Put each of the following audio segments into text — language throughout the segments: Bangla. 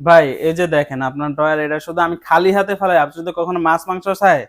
ভাই এই যে দেখেন আপনার ড্রয়ার এটা শুধু আমি খালি হাতে ফেলাই আপনি যদি কখনো মাছ মাংস চায়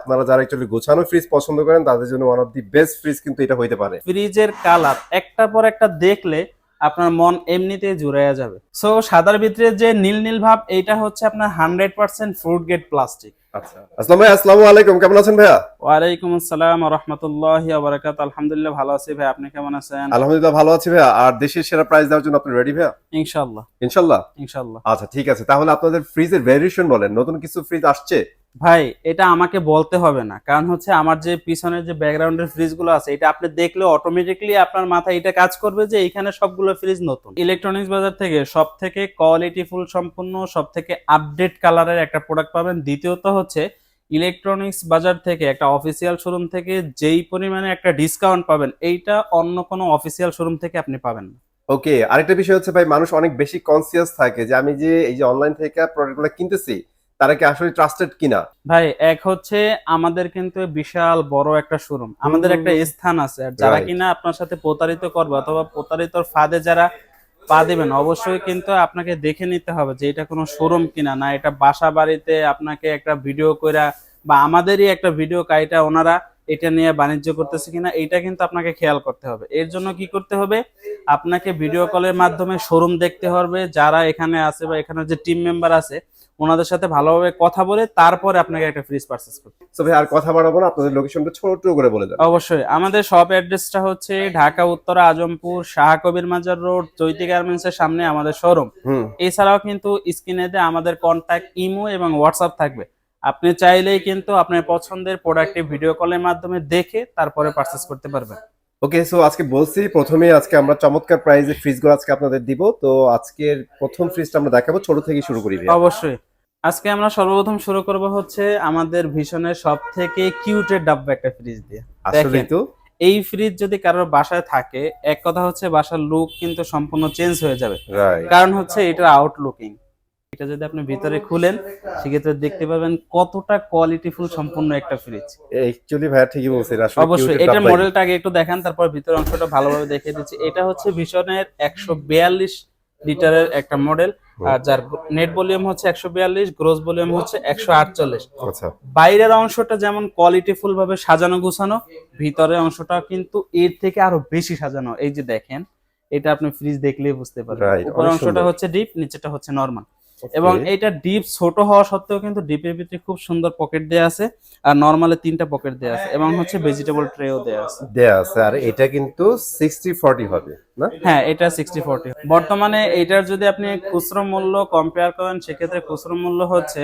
আপনারা যারা একচুয়ালি গোছানো ফ্রিজ পছন্দ করেন তাদের জন্য one of the best fridge কিন্তু এটা হইতে পারে। ফ্রিজের কালার একটা পর একটা দেখলে আপনার মন এমনিতেই জুড়াইয়া যাবে। সো সাদার ভিতরে যে নীল নীল ভাব এটা হচ্ছে আপনার hundred percent food grade plastic আচ্ছা। আসসালাম ভাই আসসালামু আলাইকুম। কেমন আছেন ভাইয়া? ওয়ালাইকুম আসসালাম রহমতুল্লাহ বারাকাত আলহামদুলিল্লাহ ভালো আছি ভাই আপনি কেমন আছেন? আলহামদুলিল্লাহ ভালো আছি ভাইয়া। আর দেশের সেরা প্রাইস দেওয়ার জন্য আপনি রেডি ভাইয়া? ইনশাল্লাহ ইনশাল্লাহ ইনশাল্লাহ আচ্ছা ঠিক আছে। তাহলে আপনাদের ফ্রিজের ভেরিয়েশন বলেন। নতুন কিছু ফ্রিজ আসছে? ভাই, এটা আমাকে বলতে হবে না। কারণ হচ্ছে আমার যে পিছনের যে ব্যাকগ্রাউন্ডের ফ্রিজগুলো আছে, এটা আপনি দেখলে অটোমেটিকলি আপনার মাথায় এটা কাজ করবে যে এখানে সবগুলো ফ্রিজ নতুন। ইলেকট্রনিক্স বাজার থেকে সব থেকে কোয়ালিটি ফুল সম্পূর্ণ সব থেকে আপডেট কালারের একটা প্রোডাক্ট পাবেন। দ্বিতীয়ত হচ্ছে ইলেকট্রনিক্স বাজার থেকে একটা অফিসিয়াল শোরুম থেকে যেই পরিমাণে একটা ডিসকাউন্ট পাবেন, এইটা অন্য কোনো অফিসিয়াল শোরুম থেকে আপনি পাবেন না। ওকে আরেকটা বিষয় হচ্ছে ভাই, মানুষ অনেক বেশি কনসিয়াস থাকে যে আমি যে এই যে অনলাইন থেকে প্রোডাক্টগুলো কিনতেছি তারা কি আসলে ট্রাস্টেড কিনা? ভাই এক হচ্ছে আমাদের কিন্তু বিশাল বড় একটা শোরুম আমাদের একটা স্থান আছে। আর যারা কিনা আপনার সাথে প্রতারিত করবে অথবা প্রতারিতর ফাঁদে যারা পা দেবেন অবশ্যই কিন্তু আপনাকে দেখে নিতে হবে যে এটা কোনো শোরুম কিনা না। এটা বাসা বাড়িতে আপনাকে একটা ভিডিও কইরা বা আমাদেরই একটা ভিডিও কাইটা ওনারা এটা নিয়ে বাণিজ্য করতেছে কিনা এটা কিন্তু আপনাকে খেয়াল করতে হবে। এর জন্য কি করতে হবে? আপনাকে ভিডিও কলের মাধ্যমে শোরুম দেখতে হবে। যারা এখানে আছে বা এখানে যে টিম মেম্বার আছে ওনাদের সাথে ভালোভাবে কথা বলে তারপরে আপনাকে একটা ফ্রিজ পারচেস করতে। তো ভাই আর কথা বাড়াবো না আপনাদের লোকেশনটা ছোট করে বলে দেন। অবশ্যই। আমাদের শপ অ্যাড্রেসটা হচ্ছে ঢাকা উত্তরা আজমপুর শাহ কবির মাজার রোড চৈতি গার্মেন্টস এর সামনে আমাদের শোরুম এছাড়াও কিন্তু স্ক্রিনে আমাদের কন্ট্যাক্ট ইমো এবং হোয়াটসঅ্যাপ থাকবে। আপনি চাইলেই কিন্তু আপনার পছন্দের প্রোডাক্টটি ভিডিও কলের মাধ্যমে দেখে তারপরে পারচেস করতে পারবেন। ওকে সো আজকে বলছি প্রথমে আজকে আমরা চমৎকার প্রাইজে ফ্রিজগুলো আজকে আপনাদের দিব। তো আজকের প্রথম ফ্রিজটা আমরা দেখাবো ছোট থেকে শুরু করি অবশ্যই। আজকে আমরা সর্বপ্রথম শুরু করব হচ্ছে আমাদের ভীষণের সব থেকে কিউটের ডাব্বা একটা ফ্রিজ দিয়ে। দেখেন। তো এই ফ্রিজ যদি কারোর বাসায় থাকে এক কথা হচ্ছে বাসার লুক কিন্তু সম্পূর্ণ চেঞ্জ হয়ে যাবে। কারণ হচ্ছে এটার আউটলুকিং এটা যদি আপনি ভিতরে খুলেন সেক্ষেত্রে দেখতে পাবেন কতটা কোয়ালিটিফুল সম্পূর্ণ একটা ফ্রিজ অ্যাকচুয়ালি ভাইয়া ঠিকই বলছেন আসলে অবশ্যই এটার মডেলটা আগে একটু দেখান তারপর ভিতর অংশটা ভালোভাবে দেখিয়ে দিচ্ছি। এটা হচ্ছে ভীষণের একশো বিয়াল্লিশ লিটারের একটা মডেল আর যার নেট ভলিউম হচ্ছে একশো বিয়াল্লিশ গ্রোস ভলিউম হচ্ছে একশো আটচল্লিশ। আচ্ছা। বাইরের অংশটা যেমন কোয়ালিটিফুল ভাবে সাজানো গুছানো ভিতরে অংশটা কিন্তু এর থেকে আরও বেশি সাজানো। এই যে দেখেন এটা আপনি ফ্রিজ দেখলেই বুঝতে পারবেন। উপর অংশটা হচ্ছে ডিপ নিচেটা হচ্ছে নরমাল এবং এটা ডিপ ছোট হওয়া সত্ত্বেও কিন্তু ডিপের ভিতরে খুব সুন্দর পকেট দেয়া আছে। আর নরমালে তিনটা পকেট দেয়া আছে এবং হচ্ছে ভেজিটেবল ট্রেও দেয়া আছে। দেয়া আছে আর এটা কিন্তু সিক্সটি ফর্টি হবে না? হ্যাঁ এটা সিক্সটি ফোরটি বর্তমানে এটার যদি আপনি খুচরো মূল্য কম্পেয়ার করেন সেক্ষেত্রে খুচরো মূল্য হচ্ছে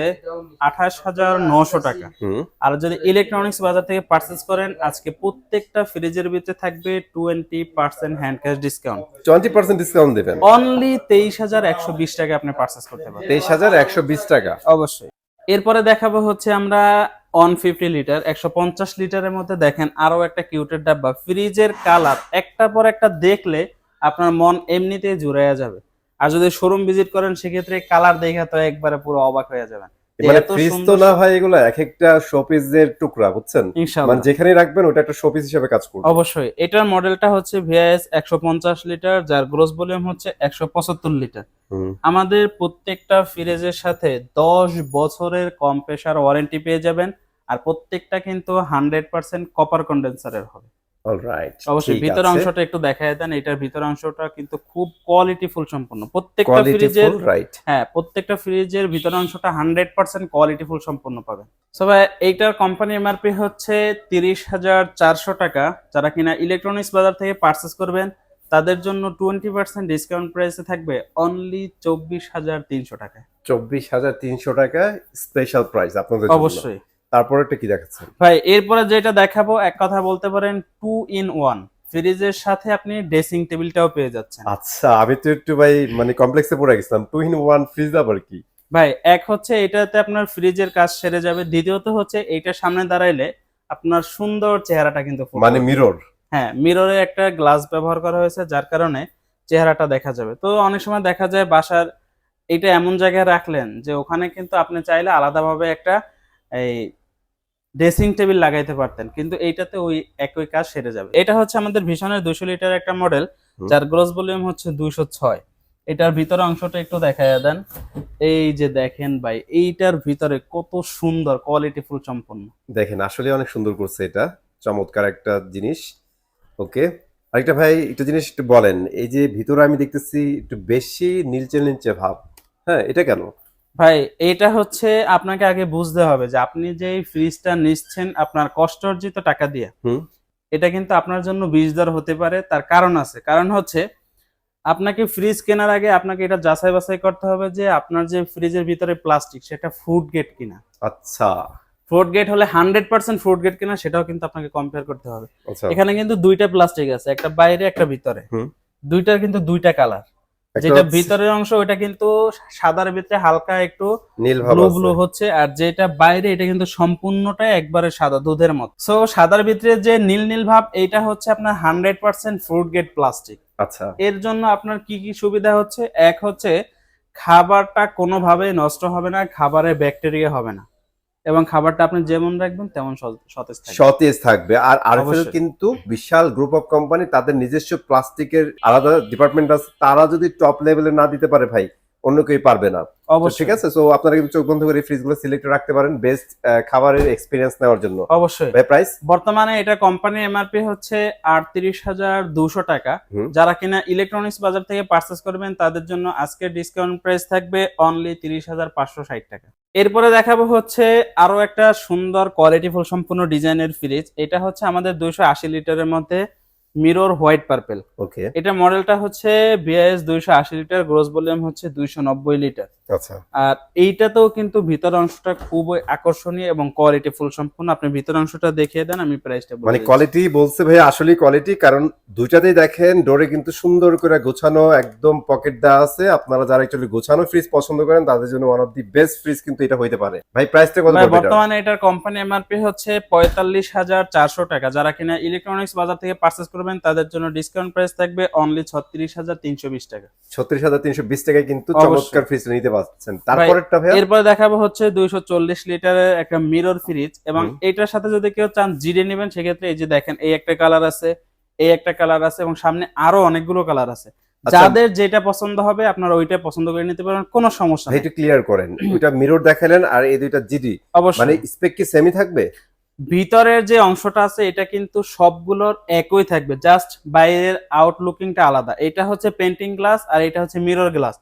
আঠাশ হাজার নশো টাকা। হুম। আর যদি ইলেকট্রনিক্স বাজার থেকে পারচেস করেন আজকে প্রত্যেকটা ফ্রিজের ভিতরে থাকবে twenty percent hand cash discount twenty percent discount দেবেন। অনলি তেইশ হাজার একশো বিশ টাকা আপনি পারচেস করতে পারবেন। তেইশ হাজার একশো বিশ টাকা। অবশ্যই। এরপরে দেখাবো হচ্ছে আমরা অন ফিফটি লিটার একশো পঞ্চাশ লিটারের মধ্যে দেখেন আরও একটা কিউটের ডাব্বা। ফ্রিজের কালার একটা পর একটা দেখলে আপনার মন এমনিতেই জুড়াইয়া যাবে। আর যদি শোরুম ভিজিট করেন সেক্ষেত্রে কালার দেখে তো একবারে পুরো অবাক হয়ে যাবেন। মানে ফ্রিজ তো না হয় এগুলো এক একটা শোপিসের টুকরা বুঝছেন? মানে যেখানে রাখবেন ওটা একটা শোপিস হিসেবে কাজ করবে। অবশ্যই। এটার মডেলটা হচ্ছে ভিআইএস একশো পঞ্চাশ লিটার যার গ্রোস ভলিউম হচ্ছে একশো পঁচাত্তর লিটার হুম। আমাদের প্রত্যেকটা ফ্রিজের সাথে দশ বছরের কম্প্রেসার ওয়ারেন্টি পেয়ে যাবেন আর প্রত্যেকটা কিন্তু হান্ড্রেড পার্সেন্ট কপার কন্ডেন্সারের হবে। অলরাইট অবশ্যই ভিতর অংশটা একটু দেখায় দেন এটার ভিতর অংশটা কিন্তু খুব কোয়ালিটিফুল সম্পন্ন। প্রত্যেকটা ফ্রিজের রাইট হ্যাঁ প্রত্যেকটা ফ্রিজের ভিতর অংশটা হান্ড্রেড পার্সেন্ট কোয়ালিটিফুল সম্পূর্ণ পাবেন। সবাই এইটার কোম্পানি এমআরপি হচ্ছে তিরিশ হাজার চারশো টাকা যারা কিনা ইলেকট্রনিক্স বাজার থেকে পারচেস করবেন তাদের জন্য টোয়েন্টি পার্সেন্ট ডিসকাউন্ট প্রাইসে থাকবে অনলি চব্বিশ হাজার তিনশো টাকা। চব্বিশ হাজার তিনশো টাকা স্পেশাল প্রাইস আপনাদের অবশ্যই। তারপরে একটা কি দেখাচ্ছেন? ভাই এরপরে যেটা দেখাবো এক কথা বলতে পারেন টু ইন ওয়ান ফ্রিজের সাথে আপনি ড্রেসিং টেবিলটাও পেয়ে যাচ্ছেন। আচ্ছা আমি তো একটু ভাই মানে কমপ্লেক্সে পড়ে গেছিলাম। টু ইন ওয়ান ফ্রিজ আবার কি? ভাই এক হচ্ছে এটাতে আপনার ফ্রিজের কাজ সেরে যাবে। দ্বিতীয়ত হচ্ছে এইটার সামনে দাঁড়াইলে আপনার সুন্দর চেহারাটা কিন্তু মানে মিরর হ্যাঁ মিররে একটা গ্লাস ব্যবহার করা হয়েছে যার কারণে চেহারাটা দেখা যাবে। তো অনেক সময় দেখা যায় বাসার এটা এমন জায়গায় রাখলেন যে ওখানে কিন্তু আপনি চাইলে আলাদাভাবে একটা এই ড্রেসিং টেবিল লাগাইতে পারতেন কিন্তু এইটাতে ওই একই কাজ সেরে যাবে। এটা হচ্ছে আমাদের ভীষণের দুশো লিটার একটা মডেল যার গ্রোস ভলিউম হচ্ছে দুইশো ছয়। এটার ভিতরে অংশটা একটু দেখাইয়া দেন। এই যে দেখেন ভাই এইটার ভিতরে কত সুন্দর কোয়ালিটি ফুল সম্পন্ন। দেখেন আসলে অনেক সুন্দর করছে এটা। চমৎকার একটা জিনিস। ওকে। আরেকটা ভাই একটা জিনিস একটু বলেন। এই যে ভিতরে আমি দেখতেছি একটু বেশি নীলচে নীলচে ভাব। হ্যাঁ এটা কেন? ভাই এটা হচ্ছে আপনাকে আগে বুঝতে হবে যে আপনি যে ফ্রিজটা নিচ্ছেন আপনার কষ্ট অর্জিত টাকা দিয়ে হুম। এটা কিন্তু আপনার জন্য বিষ দর হতে পারে তার কারণ আছে। কারণ হচ্ছে আপনাকে ফ্রিজ কেনার আগে আপনাকে এটা যাচাই বাছাই করতে হবে যে আপনার যে ফ্রিজের ভিতরে প্লাস্টিক সেটা ফুড গেট কিনা। আচ্ছা। ফ্রুট গেট হলে হান্ড্রেড পার্সেন্ট ফ্রুট গেট কিনা সেটাও কিন্তু আপনাকে কম্পেয়ার করতে হবে। আচ্ছা। এখানে কিন্তু দুইটা প্লাস্টিক আছে একটা বাইরে একটা ভিতরে। দুইটার কিন্তু দুইটা কালার যেটা ভিতরের অংশ ওটা কিন্তু সাদার ভিতরে হালকা একটু নীল ব্লু ব্লু হচ্ছে আর যেটা বাইরে এটা কিন্তু সম্পূর্ণটাই একবারে সাদা দুধের মত। সো সাদার ভিতরে যে নীল নীল ভাব এটা হচ্ছে আপনার hundred percent food grade plastic আচ্ছা। এর জন্য আপনার কি কি সুবিধা হচ্ছে? এক হচ্ছে খাবারটা কোনোভাবেই নষ্ট হবে না খাবারে ব্যাকটেরিয়া হবে না। এবং খাবারটা আপনি যেমন রাখবেন তেমন সতেজ থাকবে। সতেজ থাকবে। আর আরএফএল কিন্তু বিশাল গ্রুপ অফ কোম্পানি তাদের নিজস্ব প্লাস্টিকের আলাদা ডিপার্টমেন্ট আছে। তারা যদি টপ লেভেলে না দিতে পারে ভাই অন্য কেউ পারবে না। অবশ্যই। ঠিক আছে সো আপনারা কিন্তু চোখ বন্ধ করে ফ্রিজগুলো সিলেক্ট রাখতে পারেন বেস্ট খাবারের এক্সপিরিয়েন্স নেওয়ার জন্য। অবশ্যই। ভাই প্রাইস বর্তমানে এটা কোম্পানির এমআরপি হচ্ছে আটত্রিশ হাজার দুশো টাকা। হুম। যারা কিনা ইলেকট্রনিক্স বাজার থেকে পারচেস করবেন তাদের জন্য আজকের ডিসকাউন্ট প্রাইস থাকবে অনলি তিরিশ হাজার পাঁচশো ষাট টাকা। এরপরে দেখাবো হচ্ছে আরও একটা সুন্দর কোয়ালিটি ফুল সম্পূর্ণ ডিজাইনের ফ্রিজ এটা হচ্ছে আমাদের দুইশো আশি লিটারের মধ্যে মিরর হোয়াইট পার্পেল ওকে এটা মডেলটা হচ্ছে বিআইএস দুইশো আশি লিটার গ্রোস ভলিউম হচ্ছে দুইশো নব্বই লিটার। আর এইটাতেও কিন্তু ভিতর অংশটা খুবই আকর্ষণীয় এবং কোয়ালিটি ফুল সম্পূর্ণ। আপনি ভিতর অংশটা দেখিয়ে দেন আমি প্রাইসটা মানে কোয়ালিটি বলছে ভাই আসলে কোয়ালিটি কারণ দুইটাতেই দেখেন ডোরে কিন্তু সুন্দর করে গোছানো একদম পকেট দেওয়া আছে। আপনারা যারা একচুয়ালি গোছানো ফ্রিজ পছন্দ করেন তাদের জন্য one of the best fridge কিন্তু এটা হইতে পারে। ভাই প্রাইসটা কত পড়বে বর্তমানে এটার কোম্পানি এমআরপি হচ্ছে পঁয়তাল্লিশ হাজার চারশো টাকা। যারা কিনা ইলেকট্রনিক্স বাজার থেকে পারচেস করবেন তাদের জন্য ডিসকাউন্ট প্রাইস থাকবে অনলি ছত্রিশ হাজার তিনশো বিশ টাকা। ছত্রিশ হাজার তিনশো বিশ টাকায় কিন্তু। চমৎকার ফ্রিজ নিতে পারছেন তারপরেরটা ভাই এরপরে দেখাবো হচ্ছে দুইশো চল্লিশ লিটারের একটা মিরর ফ্রিজ এবং এটার সাথে যদি কেউ চান জিরে নেবেন সেক্ষেত্রে এই যে দেখেন এই একটা কালার আছে এই একটা কালার আছে এবং সামনে আরও অনেকগুলো কালার আছে। আচ্ছা। যাদের যেটা পছন্দ হবে আপনারা ওইটা পছন্দ করে নিতে পারেন কোনো সমস্যা নেই। একটু ক্লিয়ার করেন। ওইটা মিরর দেখালেন আর এই দুইটা জিডি। অবশ্যই। মানে স্পেক কি সেমি থাকবে? ভিতরের যে অংশটা আছে এটা কিন্তু সবগুলোর একই থাকবে। জাস্ট বাইরের আউটলুকিংটা আলাদা। এটা হচ্ছে পেন্টিং গ্লাস আর এটা হচ্ছে মিরর গ্লাস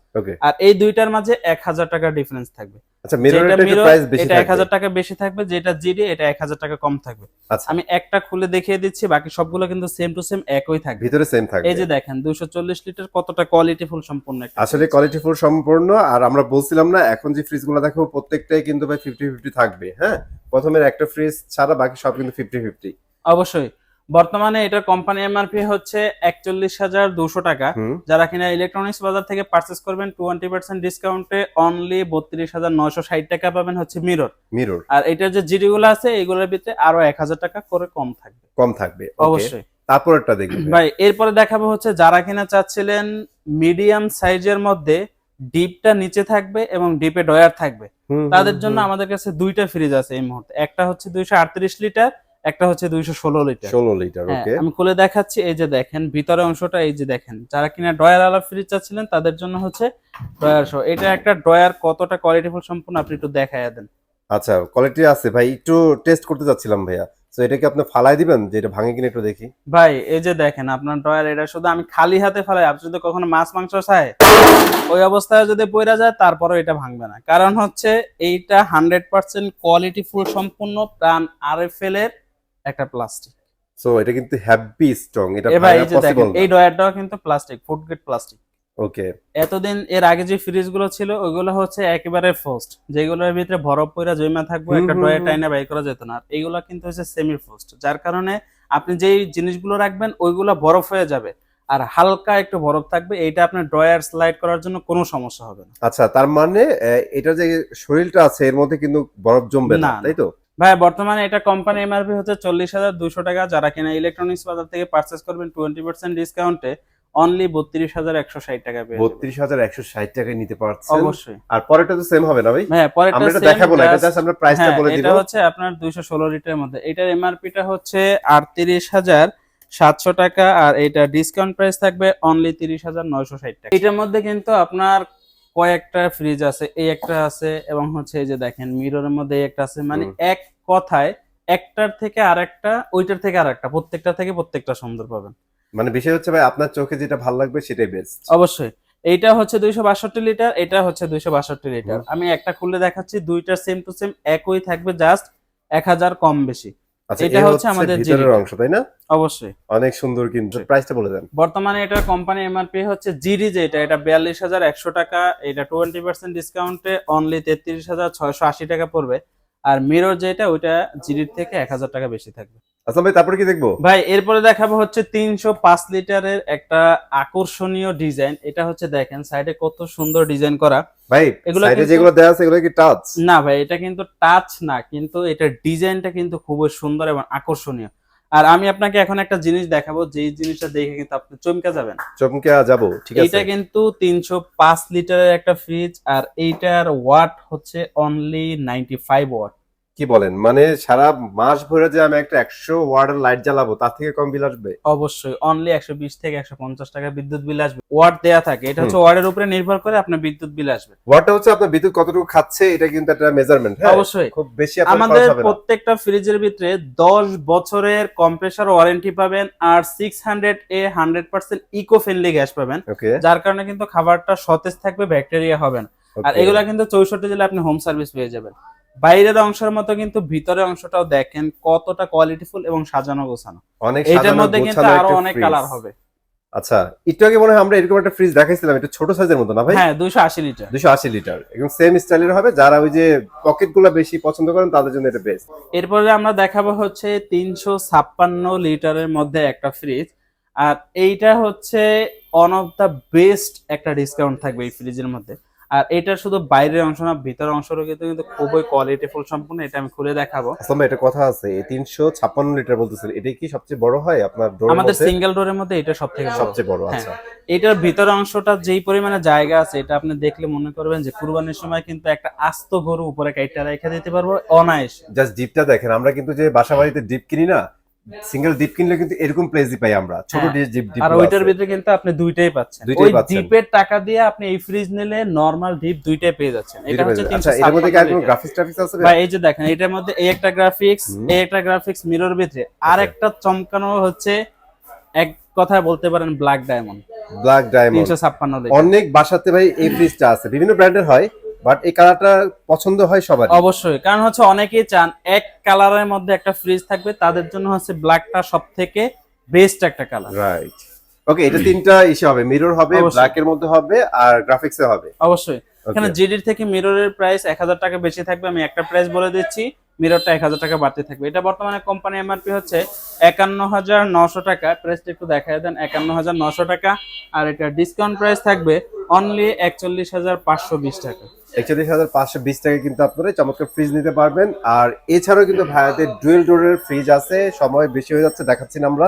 আর এই দুইটার মাঝে এক হাজার টাকার ডিফারেন্স থাকবে। আচ্ছা মিররের যেটা একটু প্রাইস বেশি এটা থাকবে। হাজার টাকা বেশি থাকবে যেটা জিডি এটা এক হাজার টাকা কম থাকবে। আচ্ছা। আমি একটা খুলে দেখিয়ে দিচ্ছি বাকি সবগুলো কিন্তু সেম টু সেম একই থাকবে। ভিতরে সেম থাকবে। এই যে দেখেন দুইশো চল্লিশ লিটার কতটা কোয়ালিটি ফুল সম্পূর্ণ একটা আসলে কোয়ালিটি ফুল সম্পূর্ণ আর আমরা বলছিলাম না এখন যে ফ্রিজগুলো দেখো প্রত্যেকটাই কিন্তু ভাই ফিফটি ফিফটি থাকবে হ্যাঁ? প্রথমে একটা ফ্রিজ ছাড়া বাকি সব কিন্তু ফিফটি ফিফটি অবশ্যই। বর্তমানে এটার কোম্পানি এমআরপি হচ্ছে একচল্লিশ হাজার দুশো টাকা। যারা কিনা ইলেকট্রনিক্স বাজার থেকে পারচেস করবেন টোয়েন্টি পার্সেন্ট ডিসকাউন্টে অনলি বত্রিশ হাজার নয়শো ষাট টাকা পাবেন হচ্ছে মিরর মিরর আর এটার যে জিডি গুলো আছে এগুলোর ভিতরে আরও এক হাজার টাকা করে কম থাকবে। কম থাকবে। অবশ্যই। তারপরেরটা দেখি ভাই। ভাই এরপরে দেখাবো হচ্ছে যারা কিনা চাচ্ছিলেন মিডিয়াম সাইজের মধ্যে ডিপটা নিচে থাকবে এবং ডিপে ডয়ার থাকবে। তাদের জন্য আমাদের কাছে দুইটা ফ্রিজ আছে এই মুহূর্তে। একটা হচ্ছে দুইশো আটত্রিশ লিটার একটা হচ্ছে দুইশো ষোলো লিটার। ষোলো লিটার হ্যাঁ, ওকে আমি খুলে দেখাচ্ছি এই যে দেখেন ভিতরে অংশটা এই যে দেখেন যারা কিনা ডয়ার আলা ফ্রিজ চাচ্ছিলেন তাদের জন্য হচ্ছে ডয়ার শো এটা একটা ডয়ার কতটা কোয়ালিটিফুল সম্পূর্ণ আপনি একটু দেখায় দেন। আচ্ছা কোয়ালিটি আছে ভাই একটু টেস্ট করতে যাচ্ছিলাম ভাইয়া। তো এটা কি আপনি ফালাই দিবেন যে এটা ভাঙে কিনা একটু দেখি। ভাই এই যে দেখেন আপনার ডয়ার এটা শুধু আমি খালি হাতে ফেলাই আপনি যদি কখনো মাছ মাংস চায় ওই অবস্থায় যদি পড়ে যায় তারপরে এটা ভাঙবে না। কারণ হচ্ছে এইটা হান্ড্রেড পার্সেন্ট কোয়ালিটি ফুল সম্পূর্ণ প্রাণ আর এফ এল এর একটা প্লাস্টিক সো এটা কিন্তু হ্যাভি স্ট্রং এটা ভাঙা এই যে পসিবল দেখেন এই ডয়ারটাও কিন্তু plastic food grade plastic okay এতদিন এর আগে যে ফ্রিজগুলো ছিল ওইগুলো হচ্ছে একেবারে ফোস্ট যেগুলোর ভিতরে বরফ পইরা জমা থাকবে একটা হুম। টাইনে বাই করা যেত না। এইগুলো কিন্তু হচ্ছে সেমি ফোস্ট যার কারণে আপনি যেই জিনিসগুলো রাখবেন ওইগুলো বরফ হয়ে যাবে। আর হালকা একটু বরফ থাকবে এইটা আপনার ড্রয়ার স্লাইড করার জন্য কোনো সমস্যা হবে না। আচ্ছা তার মানে এটা যে শরীরটা আছে এর মধ্যে কিন্তু বরফ জমবে না, তাই তো? ভাই বর্তমানে এটা কোম্পানি এমআরপি হচ্ছে চল্লিশ হাজার দুশো টাকা। যারা কিনা ইলেকট্রনিক্স বাজার থেকে পারচেস করবেন টোয়েন্টি পার্সেন্ট ডিসকাউন্টে অনলি বত্রিশ হাজার একশো ষাট টাকা পেয়ে। বত্রিশ হাজার একশো ষাট টাকায় নিতে পারছেন। অবশ্যই। আর পরেরটা তো সেম হবে না ভাই? হ্যাঁ পরে আমরা দেখাবো না এটা জাস্ট আমরা প্রাইসটা হ্যাঁ, বলে দিব। এটা হচ্ছে আপনার দুইশো ষোলো লিটারের মধ্যে। এটার এমআরপিটা হচ্ছে আটত্রিশ হাজার সাতশো টাকা আর এটা ডিসকাউন্ট প্রাইস থাকবে অনলি তিরিশ হাজার নয়শো ষাট টাকা। এটার মধ্যে কিন্তু আপনার কয়েকটা ফ্রিজ আছে এই একটা আছে এবং হচ্ছে এই যে দেখেন মিররের মধ্যে একটা আছে। মানে এক কথায় একটার থেকে আরেকটা ওইটার থেকে আরেকটা প্রত্যেকটা থেকে প্রত্যেকটা সুন্দর পাবেন। মানে বিষয় হচ্ছে ভাই আপনার চোখে যেটা ভালো লাগবে সেটাই বেস্ট অবশ্যই। এইটা হচ্ছে দুইশো বাষট্টি লিটার এটা হচ্ছে দুইশো বাষট্টি লিটার আমি একটা খুলে দেখাচ্ছি দুইটা সেম টু সেম একই থাকবে জাস্ট এক হাজার কম বেশি। আচ্ছা এটা হচ্ছে আমাদের ভিতরের অংশ তাই না? অবশ্যই। অনেক সুন্দর কিন্তু। প্রাইসটা বলে দেন। বর্তমানে এটা কোম্পানি এমআরপি হচ্ছে জিডি যেটা এটা বিয়াল্লিশ হাজার একশো টাকা এটা টোয়েন্টি পার্সেন্ট ডিসকাউন্টে অনলি তেত্রিশ হাজার ছয়শো আশি টাকা পড়বে। আর মিরর যেটা ওইটা জিডির থেকে এক হাজার টাকা বেশি থাকবে। আচ্ছা ভাই তারপরে কি দেখব? ভাই এরপরে দেখাবো হচ্ছে তিনশো পাঁচ লিটারের একটা আকর্ষণীয় ডিজাইন। এটা হচ্ছে দেখেন সাইডে কত সুন্দর ডিজাইন করা। ভাই এগুলো যেগুলো দেওয়া আছে এগুলো কি টাচ না ভাই এটা কিন্তু টাচ না কিন্তু এটা ডিজাইনটা কিন্তু খুবই সুন্দর এবং আকর্ষণীয়। আর আমি আপনাকে এখন একটা জিনিস দেখাবো যেই জিনিসটা দেখে কিন্তু আপনি চমকে যাবেন। চমকে যাব ঠিক আছে। এটা কিন্তু তিনশো পাঁচ লিটারের একটা ফ্রিজ আর এইটার ওয়াট হচ্ছে অনলি নাইনটি ফাইভ ওয়াট কি বলেন? মানে সারা মাস ভরে যে আমি একটা একশো ওয়ার্ডের লাইট জ্বালাবো তার থেকে কম বিল আসবে? অবশ্যই। অনলি একশো বিশ থেকে একশো পঞ্চাশ টাকা বিদ্যুৎ বিল আসবে। ওয়াট দেয়া থাকে। এটা হচ্ছে ওয়ার্ডের উপরে নির্ভর করে আপনার বিদ্যুৎ বিল আসবে। ওয়াটটা হচ্ছে আপনার বিদ্যুৎ কতটুকু খাচ্ছে এটা কিন্তু একটা মেজারমেন্ট হ্যাঁ? অবশ্যই। খুব বেশি আমাদের প্রত্যেকটা ফ্রিজের ভিতরে দশ বছরের কম্প্রেসার ওয়ারেন্টি পাবেন R six hundred A hundred percent eco friendly gas পাবেন যার কারণে কিন্তু খাবারটা সতেজ থাকবে ব্যাকটেরিয়া হবে না। আর এগুলা কিন্তু চৌষট্টি জেলে আপনি হোম সার্ভিস পেয়ে যাবেন। বাইরের অংশের মতো কিন্তু ভিতরের অংশটাও দেখেন কতটা কোয়ালিটিফুল এবং সাজানো গোছানো। অনেক সাজানো মধ্যে কিন্তু আরও অনেক কালার হবে। আচ্ছা একটু আগে মনে হয় আমরা এরকম একটা ফ্রিজ দেখাইছিলাম একটু ছোট সাইজের মতো না ভাই? হ্যাঁ দুইশো আশি লিটার দুশো আশি লিটার এবং সেম স্টাইলের হবে। যারা ওই যে পকেটগুলো বেশি পছন্দ করেন তাদের জন্য এটা বেস্ট এরপরে আমরা দেখাবো হচ্ছে তিনশো ছাপ্পান্ন লিটারের মধ্যে একটা ফ্রিজ আর এইটা হচ্ছে অন অফ দ্য বেস্ট একটা ডিসকাউন্ট থাকবে এই ফ্রিজের মধ্যে। আর এটা শুধু বাইরের অংশ না ভিতরের অংশটা কিন্তু কিন্তু খুবই কোয়ালিটিফুল সম্পূর্ণ এটা আমি খুলে দেখাবো। আসলে এটা কথা আছে এই তিনশো ছাপ্পান্ন লিটার বলতেছেন এটা কি সবচেয়ে বড় হয় আপনার ডোরের আমাদের সিঙ্গেল ডোরের মধ্যে এটা সব থেকে সবচেয়ে বড় হ্যাঁ। আচ্ছা। এটার ভিতর অংশটা যেই পরিমাণে জায়গা আছে এটা আপনি দেখলে মনে করবেন যে কুরবানির সময় কিন্তু একটা আস্ত গরু উপরে কাইটটা রেখে দিতে পারব অনায়াস। জাস্ট ডিপটা দেখেন আমরা কিন্তু যে বাসা বাড়িতে ডিপ কিনি না সিঙ্গেল ডিপ কিনলে কিন্তু এরকম প্লেসই পাই আমরা। ছোট হ্যাঁ। ডিপ ডিপ আর ওইটার ভিতরে কিন্তু আপনি দুইটাই পাচ্ছেন। ওই। ডিপের টাকা দিয়ে আপনি এই ফ্রিজ নিলে নরমাল ডিপ দুইটাই পেয়ে যাচ্ছেন। এটা হচ্ছে আচ্ছা এর মধ্যে কি আর কোনো গ্রাফিক্স ট্রাফিক্স আছে ভাই? এই যে দেখেন এটার মধ্যে এই একটা গ্রাফিক্স। এই একটা গ্রাফিক্স মিরর ভিতরে। আর একটা চমকানো হচ্ছে এক কথায় বলতে পারেন ব্ল্যাক ডায়মন্ড ব্ল্যাক ডায়মন্ড তিনশো ছাপ্পান্ন অনেক বাসাতে ভাই এই ফ্রিজটা আছে। বিভিন্ন ব্র্যান্ডের হয়। বাট এই কালারটা পছন্দ হয় সবার অবশ্যই কারণ হচ্ছে অনেকেই চান এক কালারের মধ্যে একটা ফ্রিজ থাকবে তাদের জন্য হচ্ছে ব্ল্যাকটা সব থেকে বেস্ট একটা কালার রাইট ওকে এটা তিনটা ইসে হবে মিরর হবে ব্ল্যাক এর মধ্যে হবে আর গ্রাফিক্স এ হবে। অবশ্যই। এখানে. জিডির থেকে মিররের প্রাইস এক হাজার টাকা বেশি থাকবে আমি একটা প্রাইস বলে দিচ্ছি মিররটা এক হাজার টাকা বাড়তে থাকবে। এটা বর্তমানে কোম্পানি এমআরপি হচ্ছে একান্ন হাজার নশো টাকা। প্রাইসটা একটু দেখায় দেন একান্ন হাজার নশো টাকা। আর এটা ডিসকাউন্ট প্রাইস থাকবে অনলি একচল্লিশ হাজার পাঁচশো বিশ টাকা। একচল্লিশ হাজার পাঁচশো বিশ টাকা কিন্তু আপনারা চমৎকার ফ্রিজ নিতে পারবেন। আর এছাড়াও কিন্তু ভাইয়াদের ডুয়েল ডোরের ফ্রিজ আছে। সময় বেশি হয়ে যাচ্ছে, দেখাচ্ছি আমরা।